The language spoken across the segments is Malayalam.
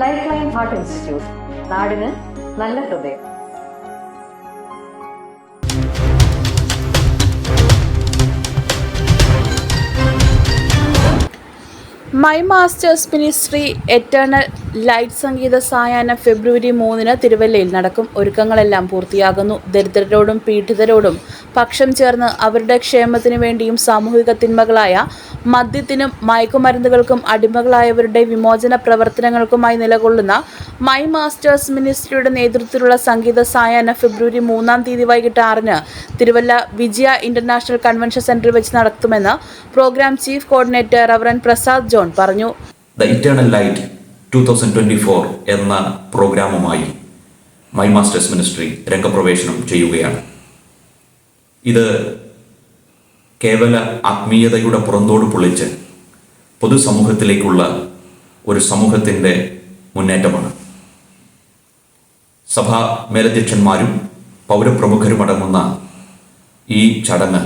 ലൈഫ് ലൈൻ ഹാർട്ട് ഇൻസ്റ്റിറ്റ്യൂട്ട് നാടിന് നല്ല ഹൃദയം. My masters ministry eternal light സംഗീത സായാഹ്നം ഫെബ്രുവരി മൂന്നിന് തിരുവല്ലയിൽ നടക്കും. ഒരുക്കങ്ങളെല്ലാം പൂർത്തിയാകുന്നു. ദരിദ്രരോടും പീഡിതരോടും പക്ഷം ചേർന്ന് അവരുടെ ക്ഷേമത്തിനു വേണ്ടിയും സാമൂഹിക തിന്മകളായ മദ്യത്തിനും മയക്കുമരുന്നുകൾക്കും അടിമകളായവരുടെ വിമോചന പ്രവർത്തനങ്ങൾക്കുമായി നിലകൊള്ളുന്ന മൈ മാസ്റ്റേഴ്സ് മിനിസ്ട്രിയുടെ നേതൃത്വത്തിലുള്ള സംഗീത സായാഹ്ന ഫെബ്രുവരി മൂന്നാം തീയതി വൈകിട്ട് ആറിന് തിരുവല്ല വിജയ ഇന്റർനാഷണൽ കൺവെൻഷൻ സെന്ററിൽ വെച്ച് നടത്തുമെന്ന് program chief coordinator reverend Prasad John പറഞ്ഞു. ഇറ്റേണൽ ലൈറ്റ് എന്ന പ്രോഗ്രാമുമായി മൈ മാസ്റ്റേഴ്സ് മിനിസ്ട്രി രംഗപ്രവേശനം ചെയ്യുകയാണ്. ഇത് കേവല ആത്മീയതയുടെ പുറന്തോട് പൊളിച്ച് പൊതുസമൂഹത്തിലേക്കുള്ള ഒരു സമൂഹത്തിന്റെ മുന്നേറ്റമാണ്. സഭാ മേലധ്യക്ഷന്മാരും പൗരപ്രമുഖരും അടങ്ങുന്ന ഈ ചടങ്ങ്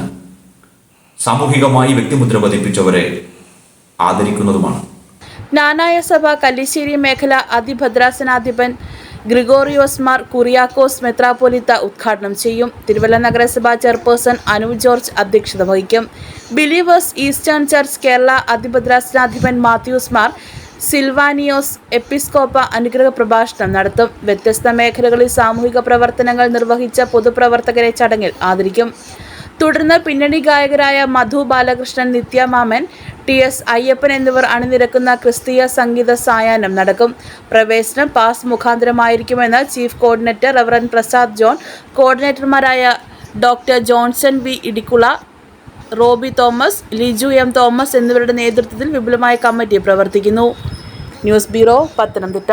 സാമൂഹികമായി വ്യക്തിമുദ്ര പതിപ്പിച്ചവരെ ആദരിക്കുന്നതുമാണ്. നാനായ സഭ കല്ലിശ്ശേരി മേഖല അതിഭദ്രാസനാധിപൻ ഗ്രിഗോറിയോസ് മാർ കുറിയാക്കോസ് മെത്രാപ്പൊലിത്ത ഉദ്ഘാടനം ചെയ്യും. തിരുവല്ല നഗരസഭാ ചെയർപേഴ്സൺ അനു ജോർജ് അധ്യക്ഷത വഹിക്കും. ബിലീവേഴ്സ് ഈസ്റ്റേൺ ചർച്ച് കേരള അതിഭദ്രാസനാധിപൻ മാത്യൂസ് മാർ സിൽവാനിയോസ് എപ്പിസ്കോപ്പ അനുഗ്രഹ പ്രഭാഷണം നടത്തും. വ്യത്യസ്ത മേഖലകളിൽ സാമൂഹിക പ്രവർത്തനങ്ങൾ നിർവഹിച്ച പൊതുപ്രവർത്തകരെ ചടങ്ങിൽ ആദരിക്കും. തുടർന്ന് പിന്നണി ഗായകരായ മധു ബാലകൃഷ്ണൻ നിത്യമാമൻ ടി എസ് അയ്യപ്പൻ എന്നിവർ അണിനിരക്കുന്ന ക്രിസ്തീയ സംഗീത സായാഹ്നം നടക്കും. പ്രവേശനം pass മുഖാന്തരമായിരിക്കുമെന്ന് chief coordinator reverend Prasad John കോർഡിനേറ്റർമാരായ doctor Johnson V Idicula Roby Thomas Liju M Thomas എന്നിവരുടെ നേതൃത്വത്തിൽ വിപുലമായ കമ്മിറ്റി പ്രവർത്തിക്കുന്നു. News bureau Pathanamthitta.